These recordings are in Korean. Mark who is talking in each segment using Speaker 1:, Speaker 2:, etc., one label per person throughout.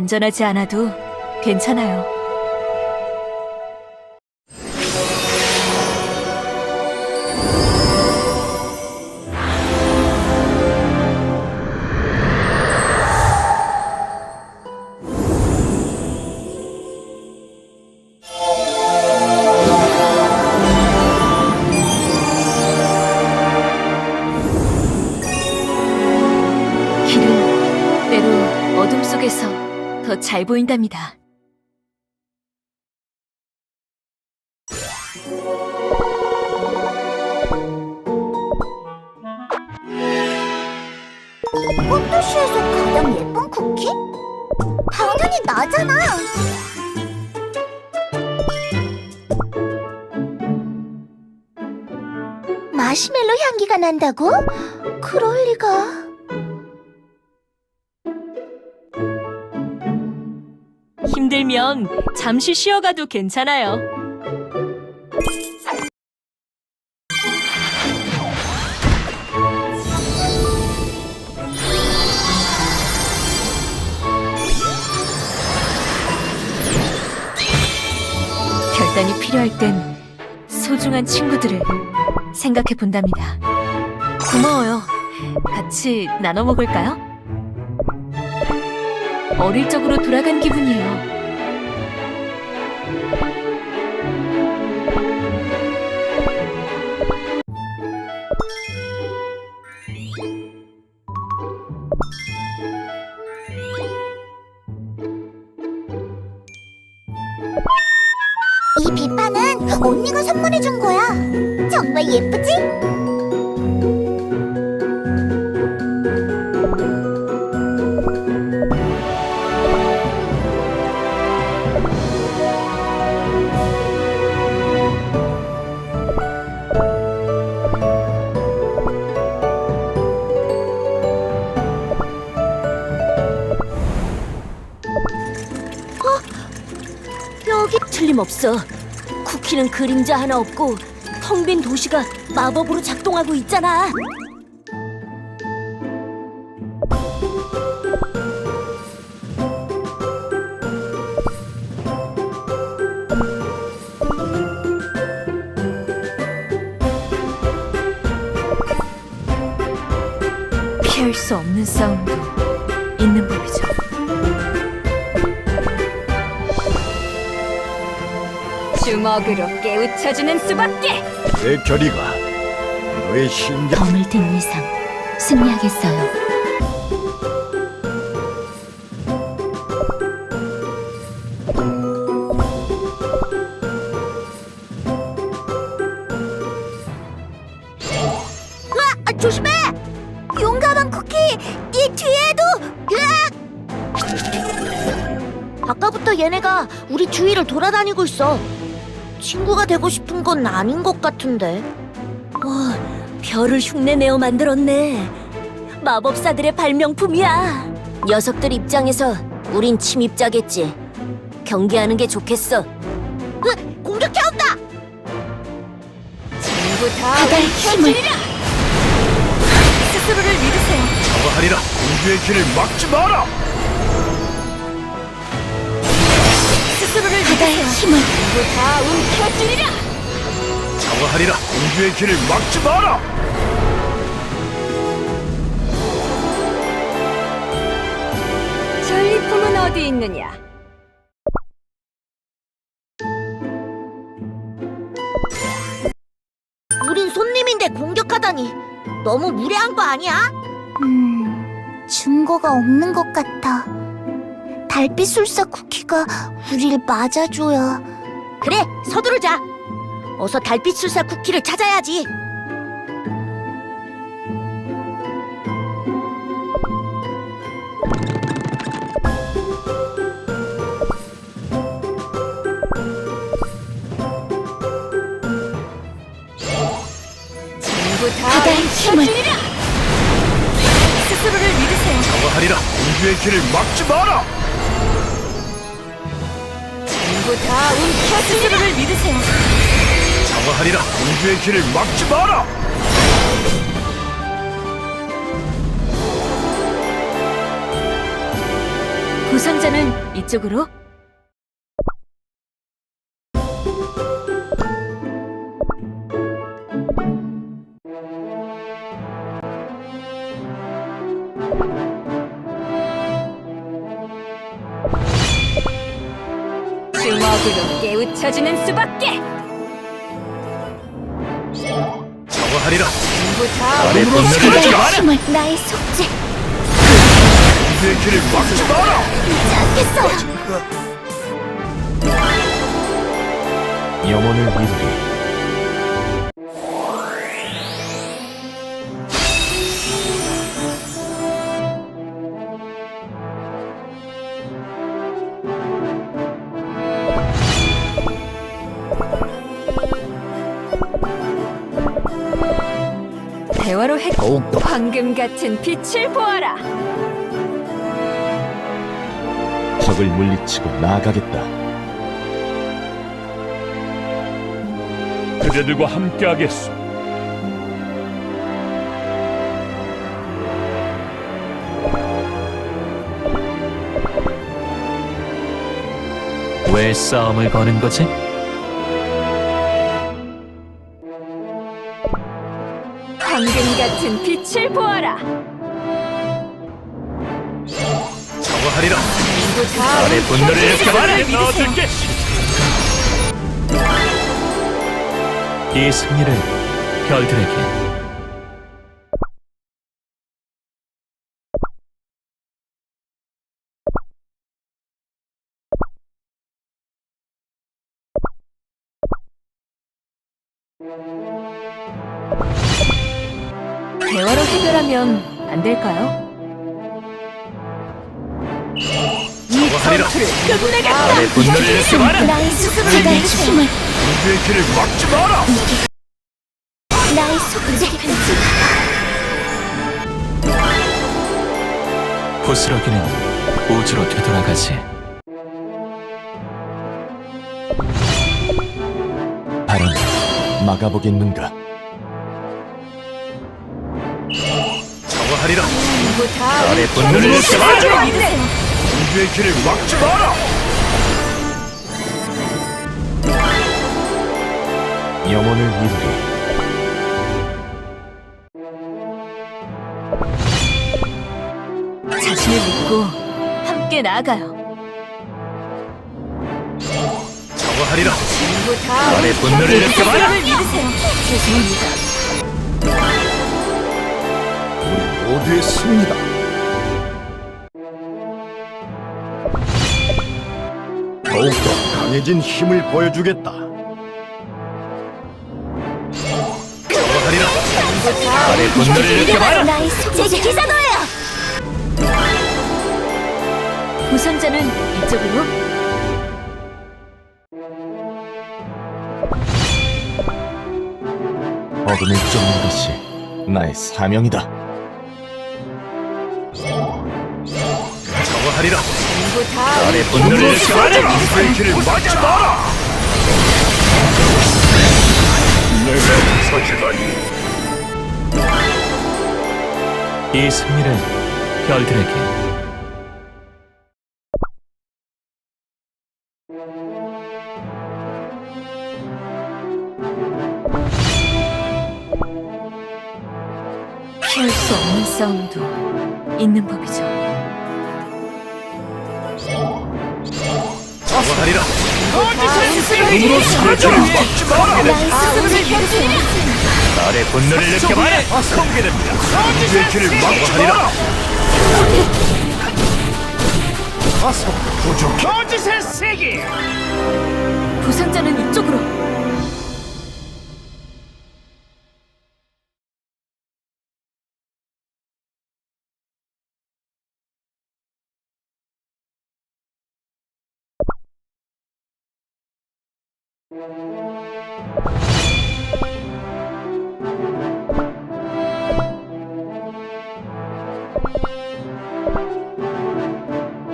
Speaker 1: 완전하지 않아도 괜찮아요. 더 잘 보인답니다.
Speaker 2: 꽃도시에서 가장 예쁜 쿠키? 당연히 나잖아. 마시멜로 향기가 난다고? 그럴 리가.
Speaker 1: 힘들면 잠시 쉬어가도 괜찮아요. 결단이 필요할 땐 소중한 친구들을 생각해 본답니다. 고마워요. 같이 나눠 먹을까요? 어릴 적으로 돌아간 기분이에요.
Speaker 2: 이 비파는 언니가 선물해 준 거야. 정말 예쁘지?
Speaker 3: 틀림없어. 쿠키는 그림자 하나 없고 텅 빈 도시가 마법으로 작동하고 있잖아.
Speaker 1: 피할 수 없는 싸움 먹으로 깨우쳐주는 수밖에!
Speaker 4: 내 결의가 너의 심장
Speaker 3: 덤을 든 이상 승리하겠어요.
Speaker 2: 아, 조심해! 용감한 쿠키! 이 뒤에도! 으악! 아까부터 얘네가 우리 주위를 돌아다니고 있어. 친구가 되고 싶은 건 아닌 것 같은데.
Speaker 3: 와, 별을 흉내내어 만들었네. 마법사들의 발명품이야. 녀석들 입장에서 우린 침입자겠지. 경계하는 게 좋겠어.
Speaker 2: 으, 공격해온다!
Speaker 1: 전부 다
Speaker 3: 바다의 힘을
Speaker 1: 스스로를 믿으세요.
Speaker 4: 저거 하리라 공주의 길을 막지 마라
Speaker 1: 스스로를
Speaker 3: 바다의. 힘을
Speaker 1: 전부 다 움켜쥐리라!
Speaker 4: 저거하리라 공주의 길을 막지 마라
Speaker 1: 전리품은 어디 있느냐?
Speaker 2: 우린 손님인데 공격하다니. 너무 무례한 거 아니야? 음, 증거가 없는 것 같아. 달빛술사 쿠키가 우릴 맞아줘야. 그래, 서두르자. 어서 달빛술사 쿠키를 찾아야지.
Speaker 1: 전부 다
Speaker 3: 바다의 힘을!
Speaker 1: 스스로를 믿으세요.
Speaker 4: 저거하리라 공주의 길을 막지 마라
Speaker 1: 전부 다 움켜 스스로를 믿으세요.
Speaker 4: 저거하리라 공주의 길을 막지 마라
Speaker 1: 부상자는 이쪽으로. 깨우쳐주는 수밖에. 다
Speaker 5: 아래.
Speaker 6: 힘을 나의 속죄
Speaker 5: 우주의 길을 막지 마라.
Speaker 6: 않겠어요.
Speaker 7: 영혼을 이루리
Speaker 1: 같은 빛을 보아라.
Speaker 7: 적을 물리치고 나아가겠다
Speaker 5: 그대들과 함께하겠소.
Speaker 8: 왜 싸움을 거는 거지?
Speaker 1: 같은 빛을 보아라. 다
Speaker 5: 아래 분노를 봐라. 넣어줄게.
Speaker 8: 이 승리를 별들에게
Speaker 1: 대화로 해결하면 안 될까요?
Speaker 5: 정화하리라. 아래 분노를 느껴 봐라.
Speaker 6: 나의 속죄 나의 힘을
Speaker 5: 우주의 길을 막지 마라.
Speaker 6: 나의 속죄
Speaker 8: 부스러기는 우주로 되돌아가지.
Speaker 7: 바람 막아보겠는가
Speaker 5: 하리라. 아래 분노를.
Speaker 1: 믿으세요.
Speaker 5: 우주의 길을 막지 마라.
Speaker 7: 영혼을 이루리
Speaker 1: 자신을 믿고 함께 나아가요.
Speaker 5: 정화하리라. 아래 분노를
Speaker 1: 믿으세요. 죄송합니다.
Speaker 7: 모두의 승리다
Speaker 5: 더욱더 강해진 힘을 보여주겠다. 정화하리라. 아래 분노를 느껴 봐라.
Speaker 6: 나의 속죄 기사도예요.
Speaker 1: 부상자는 이쪽으로.
Speaker 7: 어둠을 쫓는 것이 나의 사명이다
Speaker 5: 하리라. 아래 분노를. 우주의 길을 막지 마라. 내가 서지다니.
Speaker 8: 이 승리를 별들에게
Speaker 1: 피할 수 없는 싸움도 있는 법이죠.
Speaker 5: 하리라. 눈으로 우주의 길을 막지 마라.
Speaker 6: 나의
Speaker 5: 분노를 느껴 봐라. 공개됩니다. 우주의 길을 마라. 어서 부족해. 거짓의 세계.
Speaker 1: 부상자는 이쪽으로.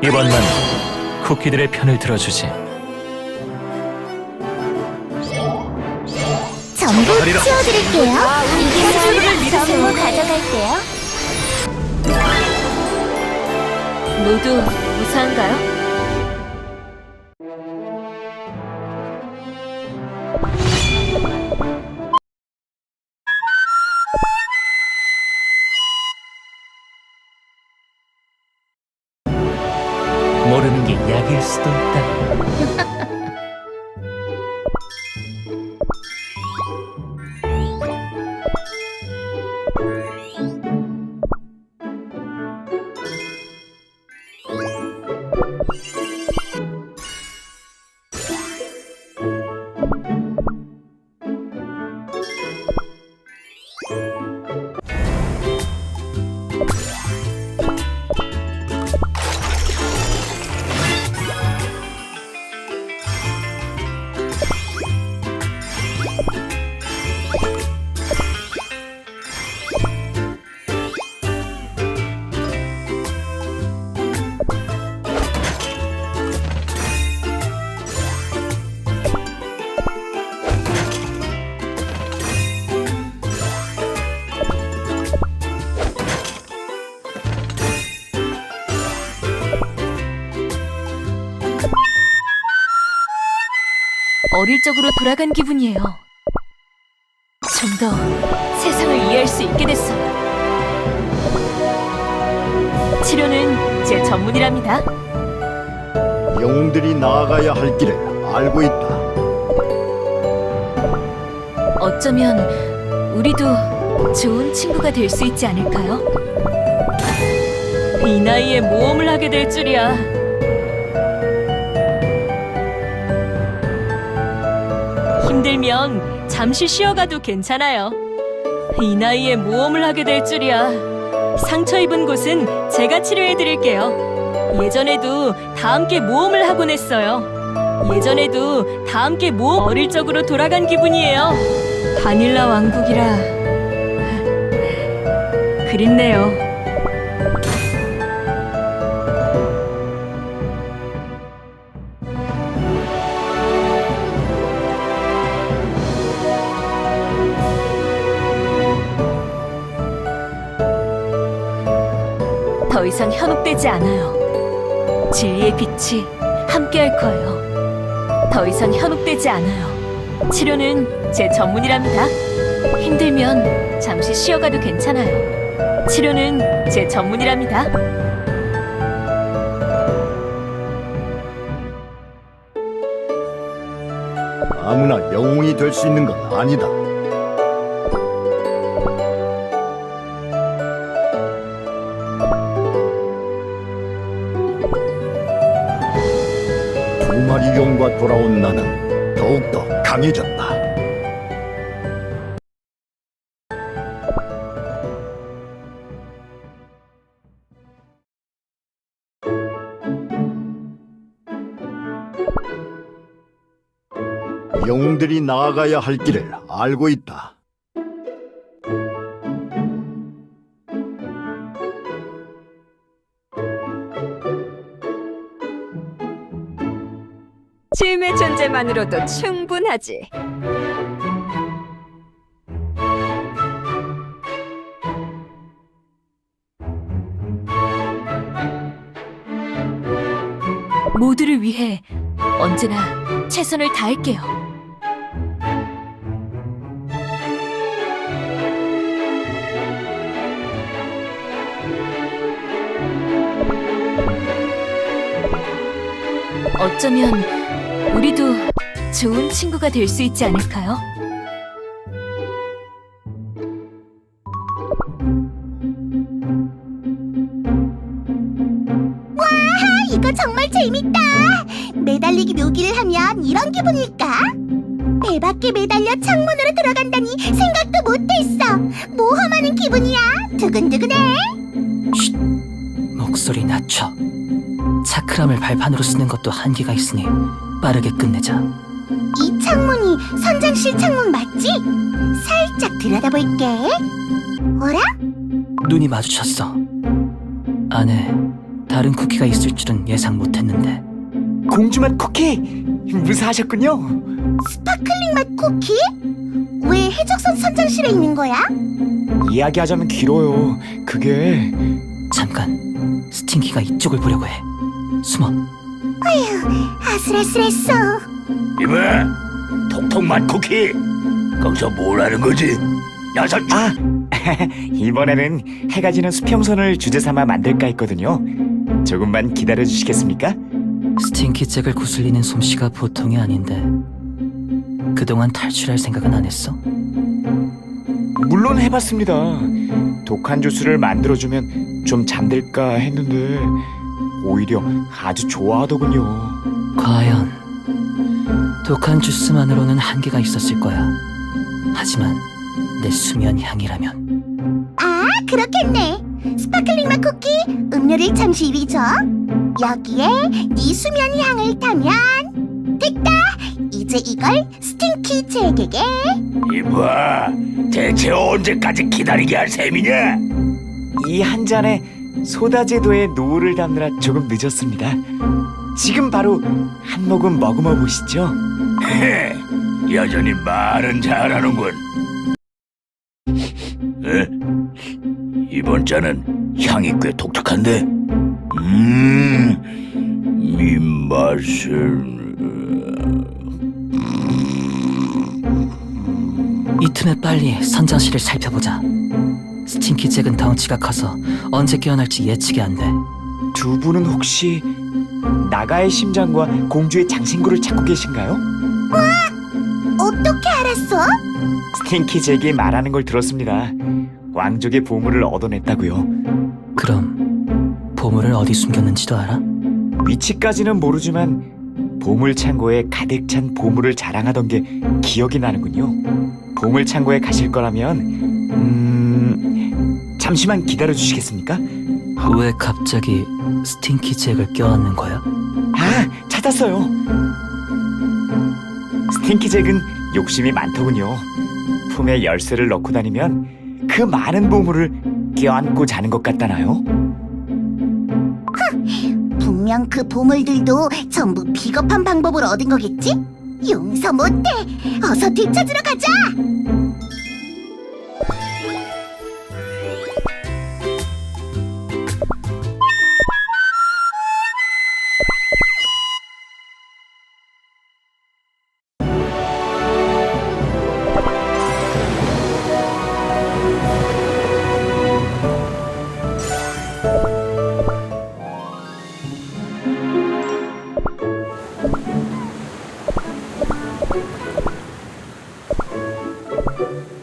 Speaker 8: 이번만 쿠키들의 편을 들어주지.
Speaker 6: 전부. 치워드릴게요. 이기는
Speaker 1: 믿으세요.
Speaker 6: 전부 가져갈게요.
Speaker 1: 모두 무사 감사한가요?
Speaker 8: 모
Speaker 1: 어릴 적으로 돌아간 기분이에요. 좀 더 세상을 이해할 수 있게 됐어요. 치료는 제 전문이랍니다.
Speaker 9: 영웅들이 나아가야 할 길을 알고 있다.
Speaker 1: 어쩌면 우리도 좋은 친구가 될 수 있지 않을까요? 이 나이에 모험을 하게 될 줄이야. 힘들면 잠시 쉬어가도 괜찮아요. 이 나이에 모험을 하게 될 줄이야. 상처 입은 곳은 제가 치료해 드릴게요. 예전에도 다 함께 모험을 하곤 했어요. 예전에도 다 함께 모험 어릴 적으로 돌아간 기분이에요. 바닐라 왕국이라 그립네요. 이상 현혹되지 않아요. 진리의 빛이 함께할 거예요. 더 이상 현혹되지 않아요. 치료는 제 전문이랍니다. 힘들면 잠시 쉬어가도 괜찮아요. 치료는 제 전문이랍니다.
Speaker 9: 아무나 영웅이 될 수 있는 건 아니다. 강해졌다. 영웅들이 나아가야 할 길을 알고 있다.
Speaker 1: 짐의 존재만으로도 충분하지. 모두를 위해 언제나 최선을 다할게요. 어쩌면 우리도 좋은 친구가 될 수 있지 않을까요?
Speaker 10: 이거 정말 재밌다. 매달리기 묘기를 하면 이런 기분일까? 배 밖에 매달려 창문으로 들어간다니 생각도 못했어. 모험하는 기분이야. 두근두근해.
Speaker 11: 목소리 낮춰. 차크람을 발판으로 쓰는 것도 한계가 있으니 빠르게 끝내자.
Speaker 10: 이 창문이 선장실 창문 맞지? 살짝 들여다볼게. 어라?
Speaker 11: 눈이 마주쳤어. 안에 다른 쿠키가 있을 줄은 예상 못했는데
Speaker 12: 공주맛 쿠키 무사하셨군요.
Speaker 10: 스파클링 맛 쿠키? 왜 해적선 선장실에 있는 거야?
Speaker 12: 이야기하자면 길어요. 그게
Speaker 11: 잠깐 스팅키가 이쪽을 보려고 해. 숨어.
Speaker 10: 아슬아슬했어.
Speaker 13: 이봐 통통만 쿠키 거기서 뭘 하는 거지? 녀석
Speaker 12: 아, 이번에는 해가 지는 수평선을 주제 삼아 만들까 했거든요. 조금만 기다려 주시겠습니까?
Speaker 11: 스팅키 잭을 구슬리는 솜씨가 보통이 아닌데 그동안 탈출할 생각은 안 했어?
Speaker 12: 물론 해봤습니다. 독한 주스를 만들어주면 좀 잠들까 했는데 오히려 아주 좋아하더군요.
Speaker 11: 과연 독한 주스만으로는 한계가 있었을 거야. 하지만 내 수면 향이라면
Speaker 10: 아, 그렇겠네. 스파클링 맛 쿠키, 음료를 잠시 위줘. 여기에 네 수면 향을 타면 됐다. 이제 이걸 스팅키 잭에게
Speaker 13: 이봐 대체 언제까지 기다리게 할 셈이냐?
Speaker 12: 이 한 잔에 소다 제도의 노을을 담느라 조금 늦었습니다. 지금 바로 한 모금 머금어 보시죠.
Speaker 13: 헤, 여전히 말은 잘하는군. 에? 이번 잔은 향이 꽤 독특한데? 음, 이 맛은...
Speaker 11: 이 틈에 빨리 선장실을 살펴보자. 스팅키 잭은 덩치가 커서 언제 깨어날지 예측이 안 돼.
Speaker 12: 두 분은 혹시 나가의 심장과 공주의 장신구를 찾고 계신가요?
Speaker 10: 어떻게 알았어?
Speaker 12: 스팅키 잭이 말하는 걸 들었습니다. 왕족의 보물을 얻어냈다고요.
Speaker 11: 그럼 보물을 어디 숨겼는지도 알아?
Speaker 12: 위치까지는 모르지만 보물 창고에 가득 찬 보물을 자랑하던 게 기억이 나는군요. 보물 창고에 가실 거라면 음 잠시만 기다려 주시겠습니까?
Speaker 11: 왜 갑자기 스팅키 잭을 껴안는 거야?
Speaker 12: 아 찾았어요. 스팅키 잭은 욕심이 많더군요. 품에 열쇠를 넣고 다니면 그 많은 보물을 껴안고 자는 것 같다나요?
Speaker 10: 분명 그 보물들도 전부 비겁한 방법으로 얻은 거겠지? 용서 못해. 어서 되찾으러 가자. thank you.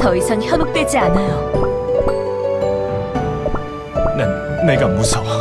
Speaker 1: 더 이상 현혹되지 않아요.
Speaker 9: 난 내가 무서워.